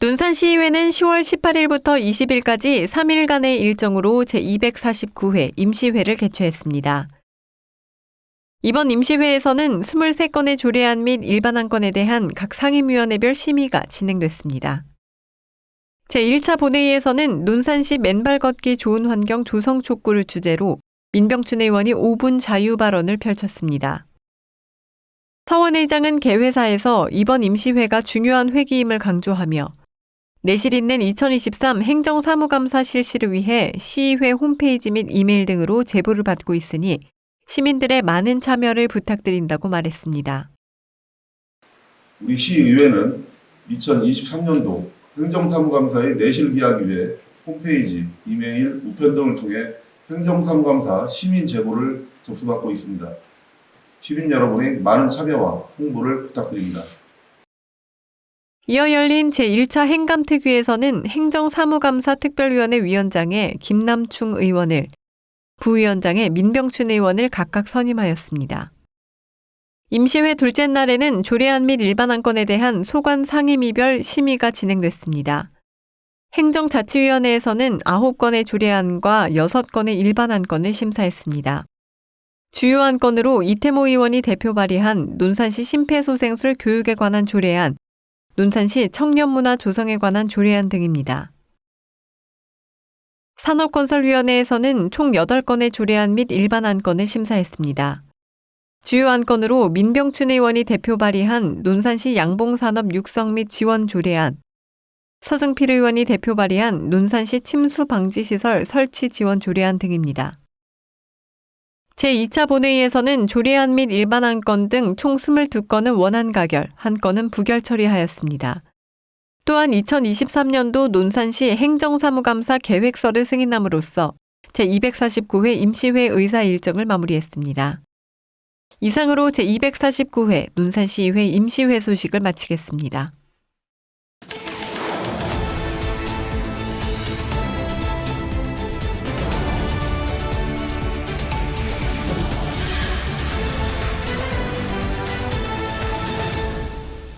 논산 시의회는 10월 18일부터 20일까지 3일간의 일정으로 제249회 임시회를 개최했습니다. 이번 임시회에서는 23건의 조례안 및 일반안 건에 대한 각 상임위원회별 심의가 진행됐습니다. 제1차 본회의에서는 논산시 맨발 걷기 좋은 환경 조성 촉구를 주제로 민병춘 의원이 5분 자유 발언을 펼쳤습니다. 서원 의장은 개회사에서 이번 임시회가 중요한 회기임을 강조하며 내실 있는 2023 행정사무감사 실시를 위해 시의회 홈페이지 및 이메일 등으로 제보를 받고 있으니 시민들의 많은 참여를 부탁드린다고 말했습니다. 우리 시의회는 2023년도 행정사무감사의 내실 기하기 위해 홈페이지, 이메일, 우편 등을 통해 행정사무감사 시민 제보를 접수받고 있습니다. 시민 여러분의 많은 참여와 홍보를 부탁드립니다. 이어 열린 제1차 행감특위에서는 행정사무감사 특별위원회 위원장에 김남충 의원을, 부위원장에 민병춘 의원을 각각 선임하였습니다. 임시회 둘째 날에는 조례안 및 일반 안건에 대한 소관 상임위별 심의가 진행됐습니다. 행정자치위원회에서는 9건의 조례안과 6건의 일반 안건을 심사했습니다. 주요 안건으로 이태모 의원이 대표 발의한 논산시 심폐소생술 교육에 관한 조례안, 논산시 청년문화 조성에 관한 조례안 등입니다. 산업건설위원회에서는 총 8건의 조례안 및 일반 안건을 심사했습니다. 주요 안건으로 민병춘 의원이 대표 발의한 논산시 양봉산업 육성 및 지원 조례안, 서승필 의원이 대표 발의한 논산시 침수 방지 시설 설치 지원 조례안 등입니다. 제2차 본회의에서는 조례안 및 일반 안 건 등 총 22건은 원안 가결, 한 건은 부결 처리하였습니다. 또한 2023년도 논산시 행정사무감사 계획서를 승인함으로써 제249회 임시회 의사 일정을 마무리했습니다. 이상으로 제249회 논산시의회 임시회 소식을 마치겠습니다.